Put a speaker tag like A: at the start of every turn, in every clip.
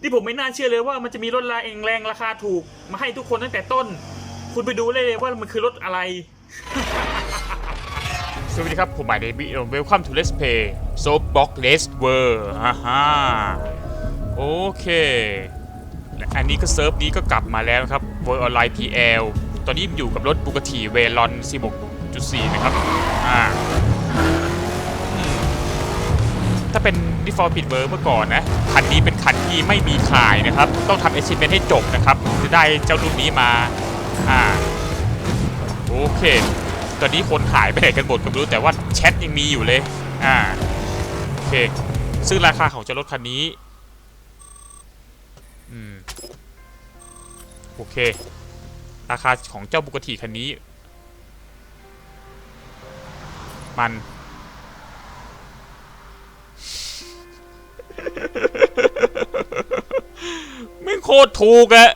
A: ที่ผมไม่น่าเชื่อเลยว่ามันจะมีรถราเองแรงราคาถูก มาให้ทุกคนตั้งแต่ต้น คุณไปดูเลยว่ามันคือรถอะไร สวัสดีครับ ผมหมายเดบิโอเวลคัมทูเลสเพย์โซบ็อกเลสเวอร์ฮ่าฮ่าโอเค อันนี้ก็เซิร์ฟนี้ก็กลับมาแล้วครับ World Online PL ตอนนี้อยู่กับรถบุกติเวลอน16.4 นะครับ อ่า ถ้าเป็นดิฟอร์ปิดเวอร์เมื่อก่อนนะคันนี้เป็นคันที่ไม่มีขายนะครับ ต้องทำ achievement ให้จบนะครับจะได้เจ้ารุ่นนี้มาอ่าโอเค ตอนนี้คนหายไปไหนกันหมดก็ไม่รู้แต่ว่าแชทยังมีอยู่เลยอ่าโอเคซึ่งราคาของเจ้ารถคันนี้อืมโอเค ราคาของเจ้าบุกติคันนี้ มัน ตรถูกอะ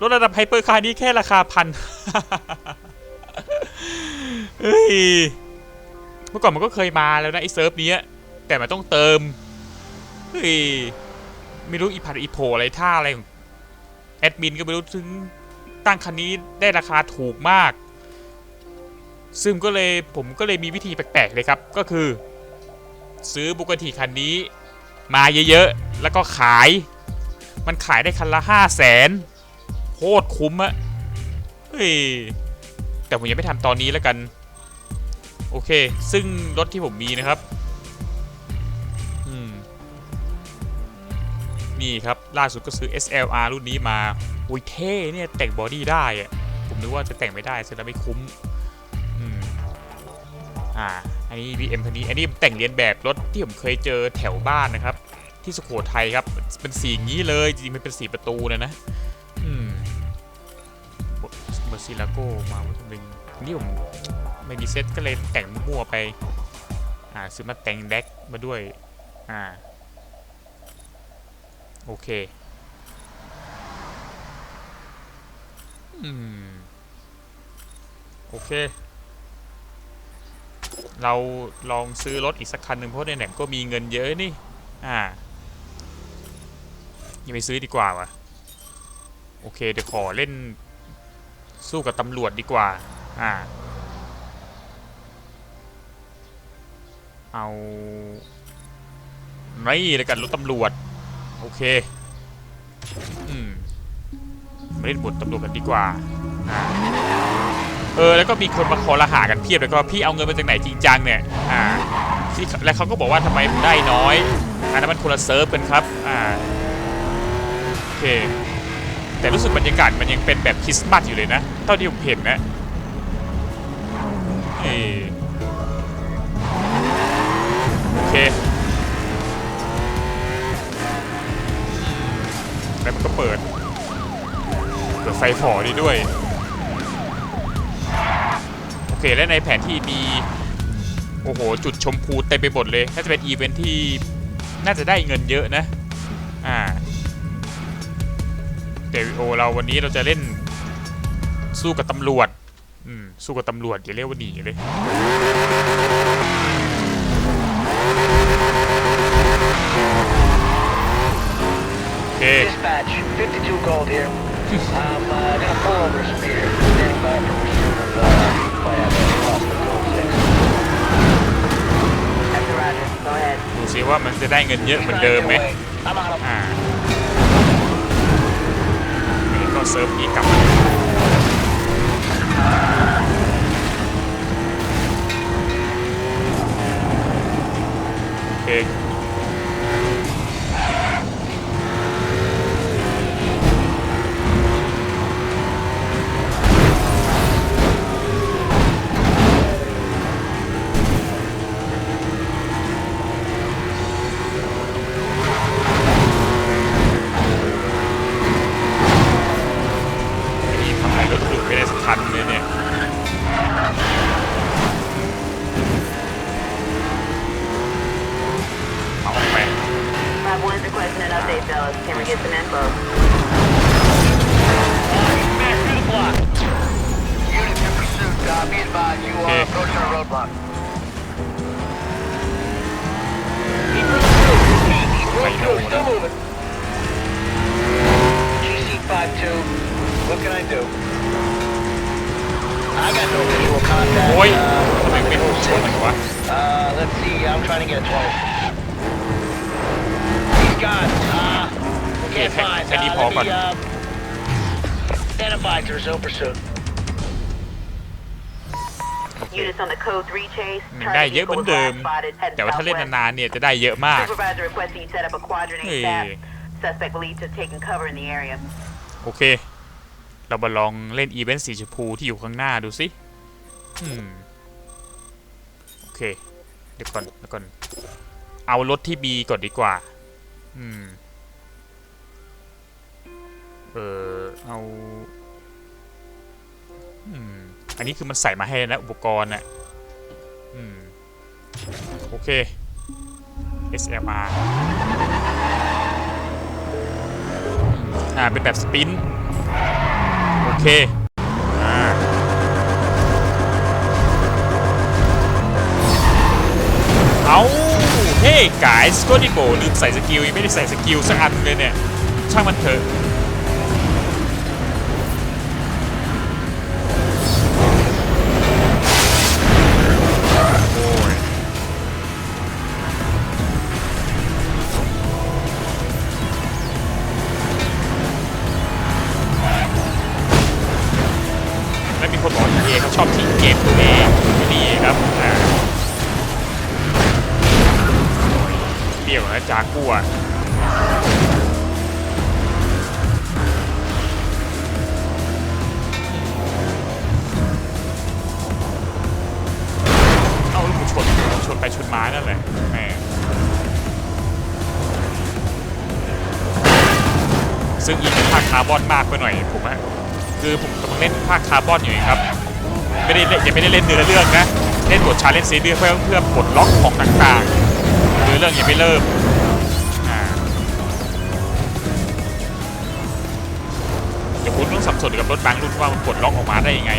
A: รถระดับไฮเปอร์คาร์นี้แค่ราคาพันเฮ้ย เมื่อก่อนมันก็เคยมาแล้วนะไอ้เซิร์ฟนี้แต่มันต้องเติม เฮ้ย ไม่รู้อีพัดอีโผอะไรท่าอะไรของแอดมินก็ไม่รู้ถึงตั้งคันนี้ได้ราคาถูกมาก ซึ่งก็เลยผมก็เลยมีวิธีแปลกๆเลยครับ ก็คือ ซื้อบุกติคันนี้ มาเยอะๆ แล้วก็ขาย มันขายได้คันละห้าแสนโคตรคุ้มอะเฮ้ยแต่ผมยังไม่ทำตอนนี้แล้วกัน โอเค ซึ่งรถที่ผมมีนะครับนี่ครับ ล่าสุดก็ซื้อ SLR รุ่นนี้มาอุ้ยเท่เนี่ย แต่งบอดี้ได้อะผมนึกว่าจะแต่งไม่ได้เสร็จแล้วไม่คุ้มอืมอ่า อันนี้ BM คันนี้ อันนี้แต่งเรียนแบบรถที่ผมเคยเจอแถวบ้านนะครับ ที่สุโขทัยครับ เป็นสีงี้เลยจริงๆมันเป็นสีประตูนะนะอืมเมอร์ซิลาโกมาวัตถุหนึ่งนี่ผมไม่มีเซ็ตก็เลยแต่งมั่วๆไป อ่าซื้อมาแต่งแดกมาด้วย อ่า โอเค อืม โอเค เราลองซื้อรถอีกสักคันหนึ่งเพราะในแหนมก็มีเงินเยอะนี่ อ่า ยังไปซื้อดีกว่าวะโอเคเดี๋ยวขอเล่นสู้กับตำรวจดีกว่า อ่า เอาไม่เลยกันรถตำรวจ โอเค อืมมาเล่นบทตำรวจกันดีกว่า อ่า เออ แล้วก็มีคนมาคอละหากันเพียบเลยก็พี่เอาเงินมาจากไหนจริงจังเนี่ย อ่า แล้วเขาก็บอกว่าทำไมผมได้น้อย อันนั้นมันคนละเซิร์ฟกันครับ อ่า เค แต่รู้สึกบรรยากาศมันยังเป็นแบบคริสต์มาสอยู่เลยนะ เท่าที่ผมเห็นนะเอโอเค แล้วมันก็เปิด เปิดไฟฝอนี้ด้วย โอเค และในแผนที่มี โอ้โห จุดชมพูเต็มไปหมดเลย น่าจะเป็นอีเวนท์ที่น่าจะได้เงินเยอะนะ เดวิโอเราวันนี้เราจะเล่นสู้กับตำรวจ อืม สู้กับตำรวจอย่าเรียกว่าหนีเลย โอเค
B: Dispatch, 52 gold here. I'm uh, gonna pull over some here. Standing by for pursuit of uh, class across the code 6. That's Roger. Go ahead.
A: ดูซิว่ามันจะได้เงินเยอะเหมือนเดิมไหม
B: I'm on 'em.
A: อ่า นี่ก็เซิร์ฟนี้กลับมาโอเค ก่อน
B: let me, uh, stand by to resume pursuit.
A: โอเค
C: Units on the code 3 chase.
A: อืมได้เยอะเหมือนเดิม แต่ว่าถ้าเล่นนานๆเนี่ยจะได้เยอะมาก
C: Supervisor requesting you set up a quadrant
A: Hey.
C: ASAP. Suspect believed to have taken cover in the area.
A: โอเค เรามาลองเล่นอีเวนต์สีชมพูที่อยู่ข้างหน้าดูสิอืมโอเค เดี๋ยวก่อนเดี๋ยวก่อน เอารถที่บีก่อนดีกว่า อืม เออเอาอืมอันนี้คือมันใส่มาให้นะ อุปกรณ์น่ะอืมโอเค SLR อ่า เป็นแบบสปิน โอเค อ่า เอาเฮ้กายสโกดิโบลืมใส่สกิล ยังไม่ได้ใส่สกิลสักอันเลยเนี่ย ช่างมันเถอะ เปี่ยวนะเอาลูกชนชนไปชนมานั่นแหละแหมซึ่งอีกภาคคาร์บอนมากไปหน่อยผมว่าคือผมกำลังเล่นภาคคาร์บอนอยู่ครับไม่ได้เล่นยังไม่ได้เล่นเนื้อเรื่องนะเล่นบทชาเลนจ์ซีเรียเพื่อเพื่อปลดล็อกของต่างๆเนื้อเรื่องยังไม่เริ่ม สับสนกับรถบางรุ่นว่ามันปลดล็อกออกมาได้ยังไง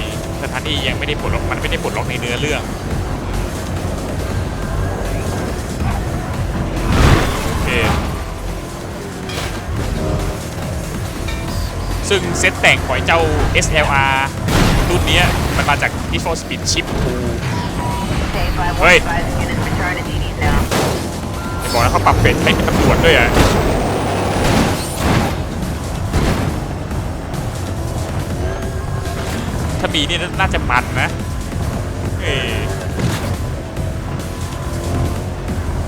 A: สถานที่ยังไม่ได้ปลดล็อกมันไม่ได้ปลดล็อกในเนื้อเรื่องโอเคซึ่งเซตแต่งของไอ้เจ้า SLR รุ่นเนี้ยมันมาจาก Need for Speed Chip 2
C: Stand by
A: Wait.
C: advising units return to DDs now.
A: จะบอกนะเขาปรับเฟรนให้ตำรวจด้วยอะ ถ้ามีนี่น่าจะมันนะเอ้ย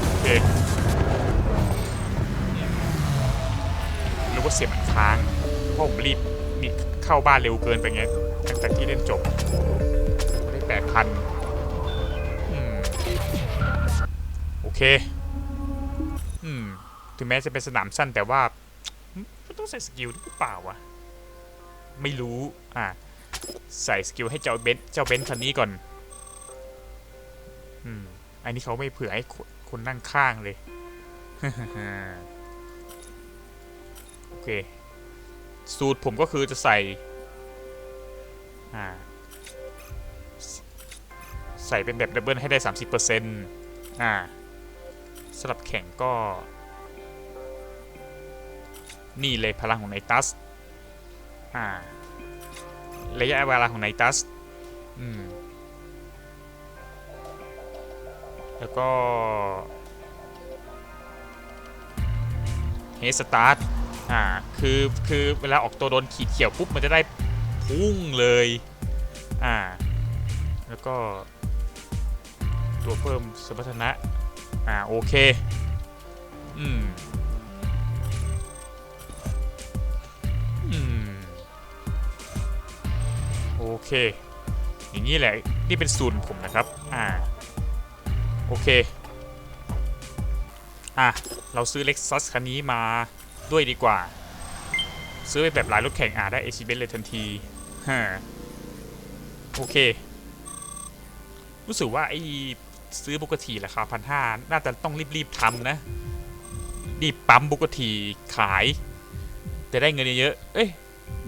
A: โอเครือว่าเสียงมันค้างเพราะผมรีบนี่เข้าบ้านเร็วเกินไปไงตั้งแต่ที่เล่นจบได้แปดพันโอเค อืม ถึงแม้จะเป็นสนามสั้นแต่ว่าต้องใส่สกิลหรือเปล่าวะ ไม่รู้ อ่า ใส่สกิลให้เจ้าเบนเจ้าเบนคันนี้ก่อน อืม อันนี้เขาไม่เผื่อให้คนคนนั่งข้างเลย โอเค สูตรผมก็คือจะใส่ อ่า ใส่เป็นแบบดับเบิลให้ได้ 30%อ่าสำหรับแข่งก็ นี่เลยพลังของไนตัส อ่า ระยะเวลาของไนตัสอืมแล้วก็เฮสตาร์ทอ่าคือคือเวลาออกตัวโดนขีดเขียวปุ๊บมันจะได้พุ่งเลยอ่าแล้วก็ตัวเพิ่มสมรรถนะอ่าโอเค อืม เค อย่างนี้แหละ นี่เป็นศูนย์ผมนะครับ อ่า โอเค อะ เราซื้อ Lexus คันนี้มาด้วยดีกว่า ซื้อไปแบบหลายรถแข่งอ่าได้ a c b เบนเลยทันทีฮะโอเค รู้สึกว่าไอ้ซื้อบุกทีราคาพันห้าน่าจะต้องรีบๆทำนะ รีบปั๊มบุกทีขายจะได้เงินเยอะ เอ้ย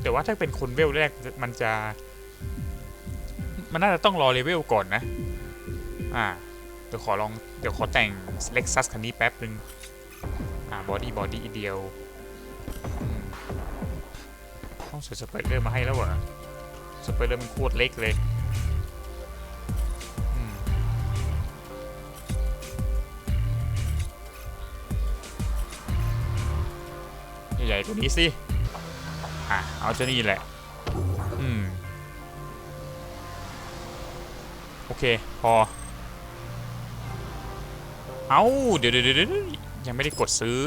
A: แต่ว่าถ้าเป็นคนเวลแรกมันจะ มันน่าจะต้องรอเลเวลก่อนนะ อ่า เดี๋ยวขอลอง เดี๋ยวขอแต่ง Lexus คันนี้แป๊บนึง อ่า บอดี้ บอดี้เดียวต้องใส่สไปเดอร์มาให้แล้วเหรอสไปเดอร์มันโคตรเล็กเลยใหญ่กว่านี้สิ อะ เอาเจ้านี่แหละ โอเค พอ เอาเดี๋ยวเดี๋ยวเดี๋ยวเดี๋ยวยังไม่ได้กดซื้อ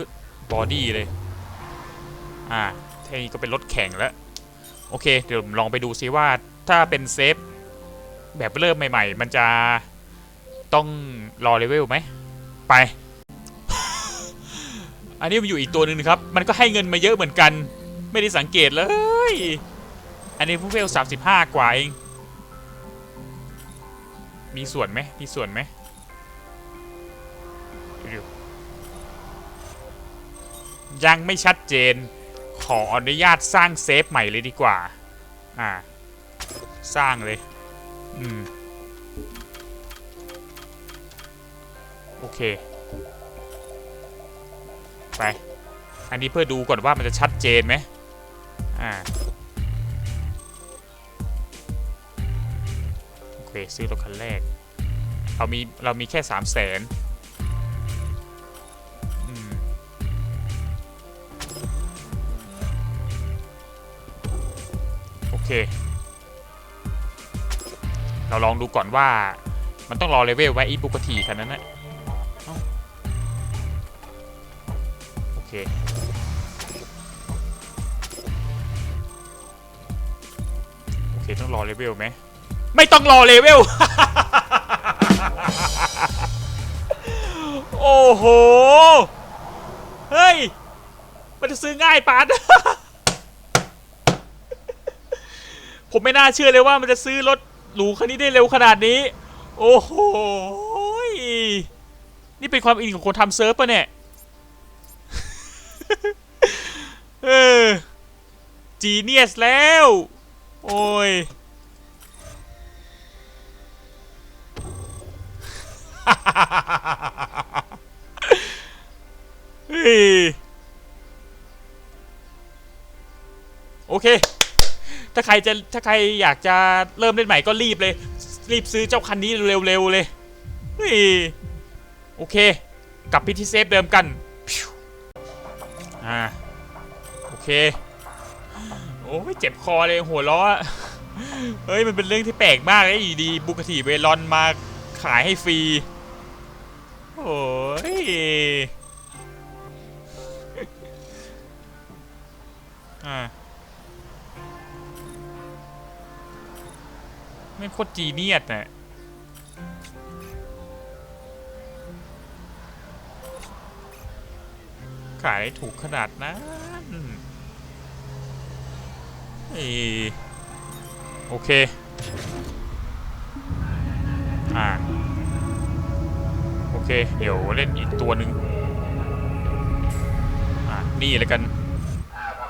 A: บอดี้เลย อ่าแค่นี้ก็เป็นรถแข่งแล้ว โอเค เดี๋ยวลองไปดูซิว่าถ้าเป็นเซฟ แบบเริ่มใหม่ ๆ มันจะต้องรอเลเวลไหม ไป อันนี้มันอยู่อีกตัวหนึ่งครับ มันก็ให้เงินมาเยอะเหมือนกัน ไม่ได้สังเกตเลย อันนี้เพิ่งเวลสามสิบห้ากว่าเอง มีส่วนไหมมีส่วนไหมยังไม่ชัดเจน ขออนุญาตสร้างเซฟใหม่เลยดีกว่า อ่า สร้างเลย อืม โอเค ไป อันนี้เพื่อดูก่อนว่ามันจะชัดเจนไหมอ่า คซื้อรถคันแรก เรามี เรามีแค่สามแสนโอเค เราลองดูก่อนว่ามันต้องรอเลเวลไว้อีบุกทีคันนั้นนะโอเคโอเคต้องรอเลเวลไหม ไม่ต้องรอเลเวล โอ้โห เฮ้ย มันจะซื้อง่ายปาน ผมไม่น่าเชื่อเลยว่ามันจะซื้อรถหรูคันนี้ได้เร็วขนาดนี้ โอ้โห นี่เป็นความอินของคนทำเซิร์ฟปะเนี่ย เออ จีเนียสแล้ว โอ้ย โอเค ถ้าใครจะถ้าใครอยากจะเริ่มเล่นใหม่ก็รีบเลย รีบซื้อเจ้าคันนี้เร็วๆเลยเฮ้ยโอเค กลับไปที่เซฟเดิมกันอ่าโอเค โอ้ยเจ็บคอเลยหัวล้อเฮ้ย มันเป็นเรื่องที่แปลกมากเลยอยู่ดีบุกติเวลอนมาขายให้ฟรี โอ้ยอ่าไม่โคตรจีเนียสน่ะขายถูกขนาดนั้นอโอเค อ่า เคเดี๋ยวเล่นอีกตัวหนึ่งอ่านี่เลยกัน
B: อ่าพอ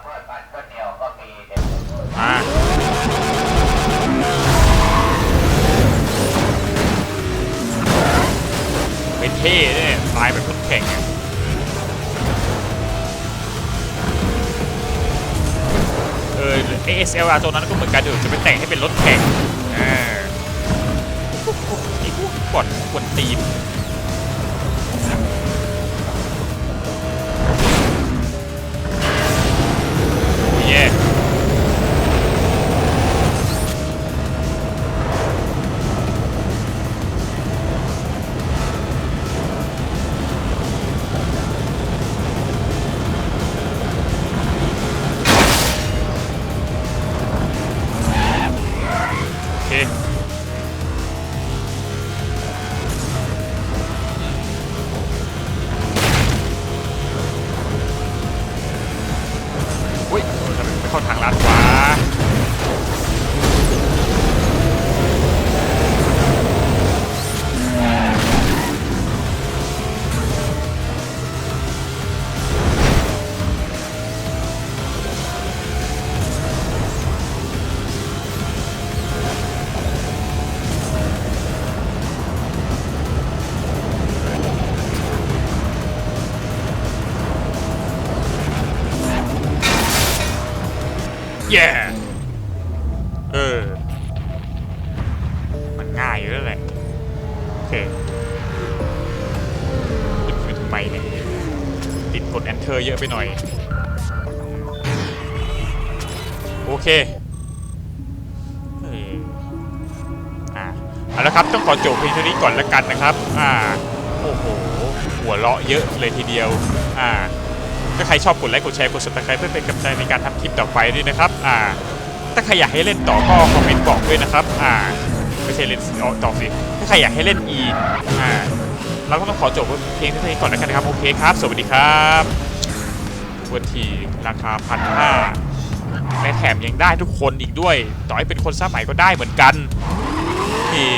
B: เป็
A: นเท่เนี่ยตายแบบรถแข่งเออ ASLR ตัวนั้นก็เหมือนกันเดี๋ยวจะไปแต่งให้เป็นรถแข่งอ่าไอ้พวกก่อนกวนตีน แย่เออ มันง่ายอยู่แล้วแหละโอเคยึดไปทำไมเนี่ยติดกด enter เยอะไปหน่อย โอเคเอออ่าเอาละครับต้องขอจบเพียงเท่านี้ก่อนละกันนะครับ อ่า โอ้โห หัวเราะเยอะเลยทีเดียว อ่า ถ้าใครชอบกดไลค์กดแชร์กด subscribe เพื่อเป็นกำลังใจในการทำคลิปต่อไปด้วยนะครับอ่าถ้าใครอยากให้เล่นต่อก็คอมเมนต์บอกด้วยนะครับอ่าไม่ใช่เล่นต่อสิถ้าใครอยากให้เล่นอีกอ่าเราก็ต้องขอจบเพียงเท่านี้ก่อนแล้วกันนะครับโอเคครับ สวัสดีครับวันทีราคาพันห้าและแถมยังได้ทุกคนอีกด้วย ต่อให้เป็นคนสมัยก็ได้เหมือนกันนี่